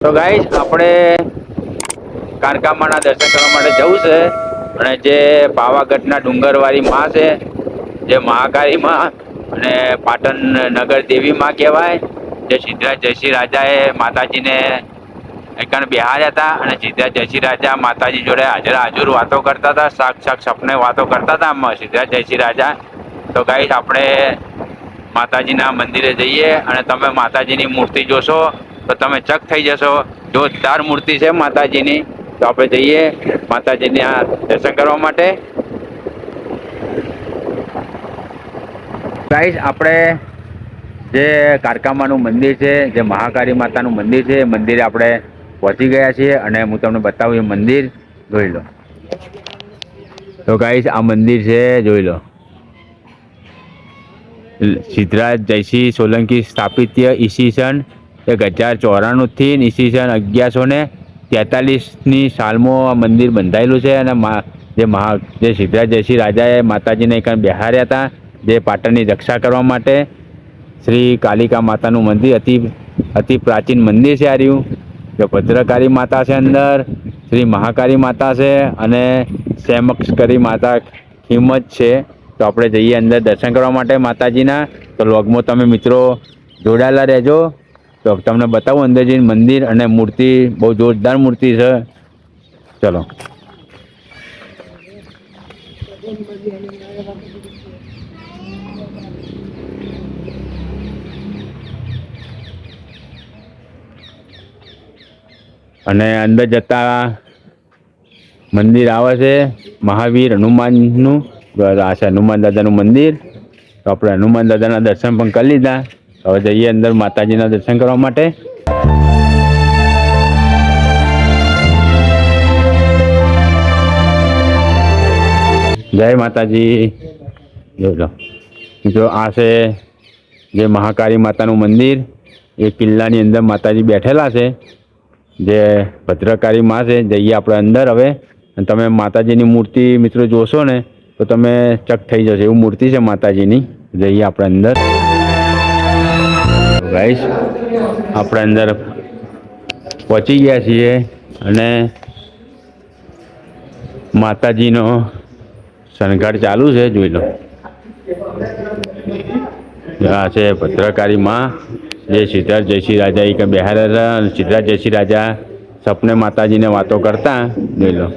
તો ગાઈશ આપણે કારકામાના દર્શન કરવા માટે જવું છે અને જે પાવાગઢના ડુંગરવાળી માં છે, જે મહાકાળી માં અને પાટણ નગર દેવી માં કહેવાય, જે સિદ્ધરાજ જયસિંહ રાજાએ માતાજીને એકણ બિહાર્યા હતા અને સિદ્ધરાજ જયસિંહ રાજા માતાજી જોડે હાજર હાજર વાતો કરતા હતા, સાક્ષાત સપને વાતો કરતા હતા સિદ્ધરાજ જયસિંહ રાજા. તો ગાઈશ આપણે માતાજીના મંદિરે જઈએ અને તમે માતાજીની મૂર્તિ જોશો. તો તમે ચક થઈ જશો. જો ચાર મૂર્તિ છે માતાજીની, તો આપણે જઈએ માતાજીના દર્શન કરવા માટે. ગાઈસ આપણે જે કારકામાનું મંદિર છે, જે મહાકાળી માતાનું મંદિર છે, એ મંદિરે આપણે પહોંચી ગયા છીએ અને હું તમને બતાવું એ મંદિર. જોઈ લો. તો ગાઈસ આ મંદિર છે, જોઈ લો સિદ્ધરાજ જયસિંહ સોલંકી સ્થાપિત્ય ઈસવીસન એક હજાર ચોરાણુંથી ઈસવીસન અગિયારસો ને તેતાલીસની સાલમાં આ મંદિર બંધાયેલું છે અને મા જે મહા જે સિદ્ધરાજ જયસિંહ રાજાએ માતાજીને એક બેહાર્યા હતા, જે પાટણની રક્ષા કરવા માટે શ્રી કાલિકા માતાનું મંદિર અતિ અતિ પ્રાચીન મંદિર છે આ રહ્યું. જો ભદ્રકાળી માતા છે અંદર, શ્રી મહાકાળી માતા છે અને સેમક્ષકરી માતા કિંમત છે. તો આપણે જઈએ અંદર દર્શન કરવા માટે માતાજીના. તો લોગમાં તમે મિત્રો જોડાયેલા રહેજો. તો તમને બતાવું અંદર જઈને મંદિર અને મૂર્તિ, બહુ જોરદાર મૂર્તિ છે. ચલો. અને અંદર જતા મંદિર આવે છે, મહાવીર હનુમાનનું આ છે હનુમાન દાદાનું મંદિર. તો આપણે હનુમાન દાદાના દર્શન પણ કરી લીધા. હવે જઈએ અંદર માતાજીના દર્શન કરવા માટે. જય માતાજી. જોઈ લો. જો આ છે જે મહાકાળી માતાનું મંદિર. એ કિલ્લાની અંદર માતાજી બેઠેલા છે. જે ભદ્રકાળી માં છે. જઈએ આપણે અંદર હવે. અને તમે માતાજીની મૂર્તિ મિત્રો જોશો ને, તો તમે ચક થઈ જશો. એવું મૂર્તિ છે માતાજીની. જઈએ આપણે અંદર. ગાઈશ આપણે અંદર પહોંચી ગયા છીએ અને માતાજીનો શણગાર ચાલુ છે, જોઈ લો. આ છે ભદ્રકાળી માં, જે સિદ્ધાર્થ જયસિંહ રાજા એ બિહાર હતા અને સિદ્ધાર્થ જયશ્રી રાજા સપને માતાજીને વાતો કરતા, જોઈ લો.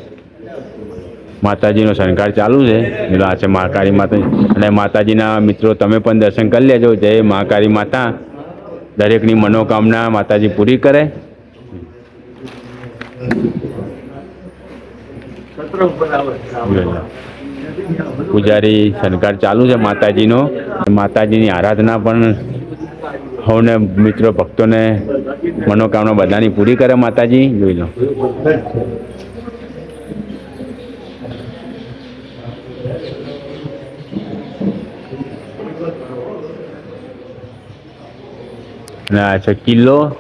માતાજીનો શણગાર ચાલુ છે, જોઈ લો, આ છે મહાકાળી માતા. અને માતાજીના મિત્રો, તમે પણ દર્શન કરી લેજો. જય મહાકાળી માતા. દરેકની મનોકામના માતાજી પૂરી કરે. પૂજારી શણગાર ચાલુ છે માતાજીનો. માતાજીની આરાધના પણ સૌને મિત્રો ભક્તોને મનોકામના બધાની પૂરી કરે માતાજી. જોઈ લો. અને આ છે કિલ્લો,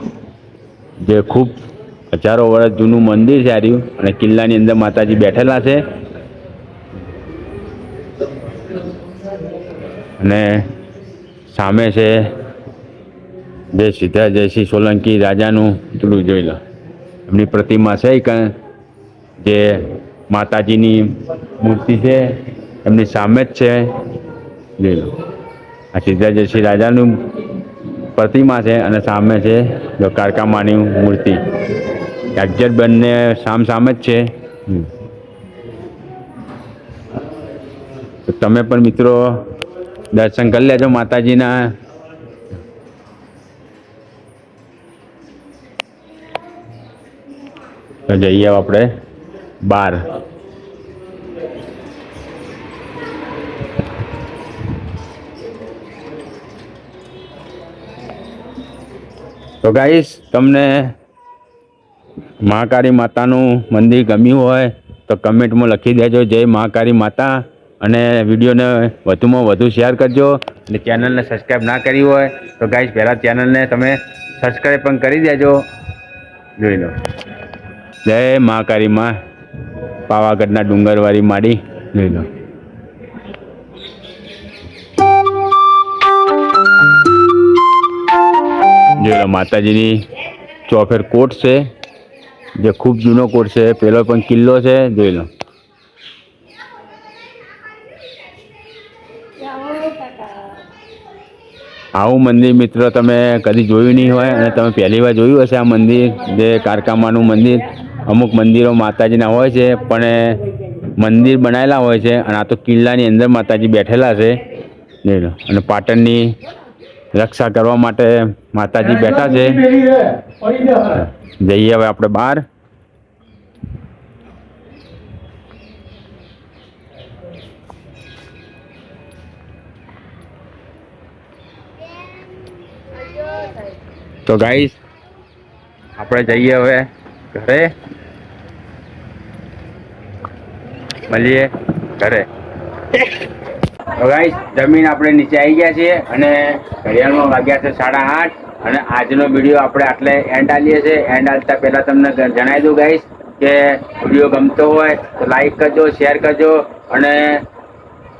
જે ખૂબ હજારો વર્ષ જૂનું મંદિર છે આ રહ્યું. અને કિલ્લાની અંદર માતાજી બેઠેલા છે. અને સામે છે જે સિદ્ધરાજ જયસિંહ સોલંકી રાજાનું પેલું જોઈ લો. એમની પ્રતિમા છે જે માતાજીની મૂર્તિ છે. એમની સામે જ છે. જોઈ લો. આ સિદ્ધરાજ જયસિંહ રાજાનું પ્રતિમા છે અને સામે છે જો કારકામાની મૂર્તિ. એક્ઝેક્ટ બંને સામ સામે જ છે. તમે પણ મિત્રો દર્શન કરી લેજો માતાજીના. જઈએ આપણે બાર. તો ગાઈસ તમને મહાકાળી માતાનું મંદિર ગમ્યું હોય તો કમેન્ટમાં લખી દેજો. જય મહાકાળી માતા. અને વિડીયોને વધુમાં વધુ શેર કરજો. અને ચેનલને સબસ્ક્રાઈબ ના કરી હોય તો ગાઈસ પહેલાં ચેનલને તમે સબસ્ક્રાઈબ પણ કરી દેજો. જોઈ લો. જય મહાકાળી માં. પાવાગઢના ડુંગરવાળી માડી. જોઈ લો. જોઈ લો માતાજીની ચોફેર કોટ છે, જે ખૂબ જૂનો કોટ છે પેલો પણ કિલ્લો છે, જોઈ લો. આવું મંદિર મિત્રો તમે કદી જોયું નહીં હોય અને તમે પહેલી વાર જોયું હશે આ મંદિર, જે કારકામાનું મંદિર. અમુક મંદિરો માતાજીના હોય છે, પણ મંદિર બનાવેલા હોય છે અને આ તો કિલ્લાની અંદર માતાજી બેઠેલા છે. જોઈ લો. અને પાટણની રક્ષા કરવા માટે માતાજી બેઠા છે. જઈએ હવે આપણે બહાર. તો ગાઈસ આપણે જઈએ હવે ઘરે. મળીએ ઘરે. ગાઈસ જમીન આપણે નીચે આવી ગયા છીએ અને ઘડિયાળમાં વાગ્યા છે સાડા આઠ અને આજનો વીડિયો આપણે આટલે એન્ડ આલીએ છીએ. એન્ડ આલતા પહેલાં તમને જણાવી દઉં ગાઈસ કે વીડિયો ગમતો હોય તો લાઈક કરજો શેર કરજો અને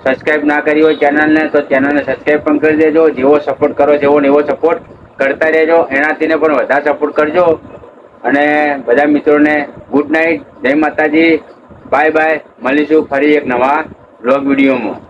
સબસ્ક્રાઈબ ના કરી હોય ચેનલને તો ચેનલને સબસ્ક્રાઈબ પણ કરી દેજો. જેવો સપોર્ટ કરો એવો ને એવો સપોર્ટ કરતા રહેજો. એનાથીને પણ વધારે સપોર્ટ કરજો. અને બધા મિત્રોને ગુડ નાઇટ જય માતાજી. બાય બાય મળીશું ફરી એક નવા બ્લોગ વિડીયોમાં.